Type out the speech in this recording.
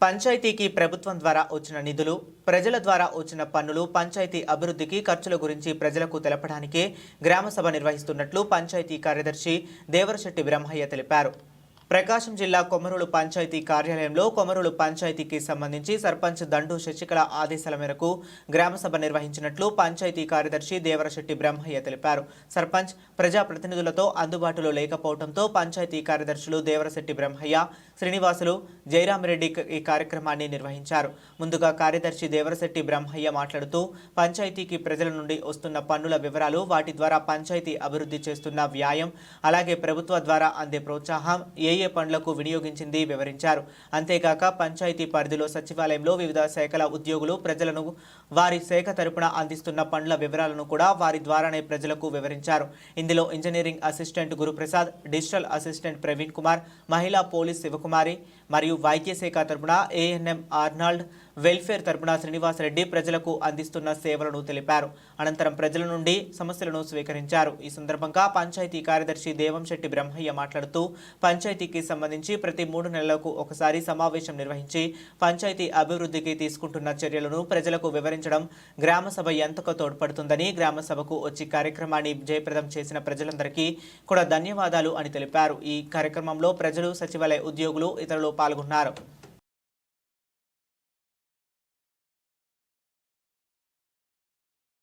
పంచాయతీకి ప్రభుత్వం ద్వారా వచ్చిన నిధులు ప్రజల ద్వారా వచ్చిన పన్నులు పంచాయతీ అభివృద్ధికి ఖర్చుల గురించి ప్రజలకు తెలపడానికే గ్రామసభ నిర్వహిస్తున్నట్లు పంచాయతీ కార్యదర్శి దేవరశెట్టి బ్రహ్మయ్య తెలిపారు. ప్రకాశం జిల్లా కొమరులు పంచాయతీ కార్యాలయంలో కొమరులు పంచాయతీకి సంబంధించి సర్పంచ్ దండు శశికళ ఆదేశాల మేరకు గ్రామసభ నిర్వహించినట్లు పంచాయతీ కార్యదర్శి దేవరశెట్టి బ్రహ్మయ్య తెలిపారు. సర్పంచ్ ప్రజాప్రతినిధులతో అందుబాటులో లేకపోవడంతో పంచాయతీ కార్యదర్శులు దేవరశెట్టి బ్రహ్మయ్య శ్రీనివాసులు జయరామరెడ్డి ఈ కార్యక్రమాన్ని నిర్వహించారు. ముందుగా కార్యదర్శి దేవరశెట్టి బ్రహ్మయ్య మాట్లాడుతూ పంచాయతీకి ప్రజల నుండి వస్తున్న పన్నుల వివరాలు వాటి ద్వారా పంచాయతీ అభివృద్ధి చేస్తున్న వ్యాయం అలాగే ప్రభుత్వ ద్వారా అందే ప్రోత్సాహం ఏ ఏ పనులకు వినియోగించింది వివరించారు. అంతేకాక పంచాయతీ పరిధిలో సచివాలయంలో వివిధ శాఖల ఉద్యోగులు ప్రజలను వారి శాఖ తరపున అందిస్తున్న పనుల వివరాలను కూడా వారి ద్వారానే ప్రజలకు వివరించారు. ఇందులో engineering assistant Guruprasad digital assistant Praveen Kumar మహిళా పోలీస్ శివకుమారి మరియు వైద్య శాఖ తరపున ఏఎన్ఎం ఆర్నాల్డ్ వెల్ఫేర్ తరపున శ్రీనివాసరెడ్డి ప్రజలకు అందిస్తున్న సేవలను తెలిపారు. అనంతరం ప్రజల నుండి సమస్యలను స్వీకరించారు. ఈ సందర్భంగా పంచాయతీ కార్యదర్శి దేవంశెట్టి బ్రహ్మయ్య మాట్లాడుతూ పంచాయతీకి సంబంధించి ప్రతి మూడు నెలలకు ఒకసారి సమావేశం నిర్వహించి పంచాయతీ అభివృద్ధికి తీసుకుంటున్న చర్యలను ప్రజలకు వివరించడం గ్రామసభ ఎంతకు ఎంతగా తోడ్పడుతుందని గ్రామసభకు వచ్చి కార్యక్రమాన్ని జయప్రదం చేసిన ప్రజలందరికీ కూడా ధన్యవాదాలు అని తెలిపారు. ఈ కార్యక్రమంలో ప్రజలు సచివాలయ ఉద్యోగులు ఇతరులు పాల్గొన్నారు.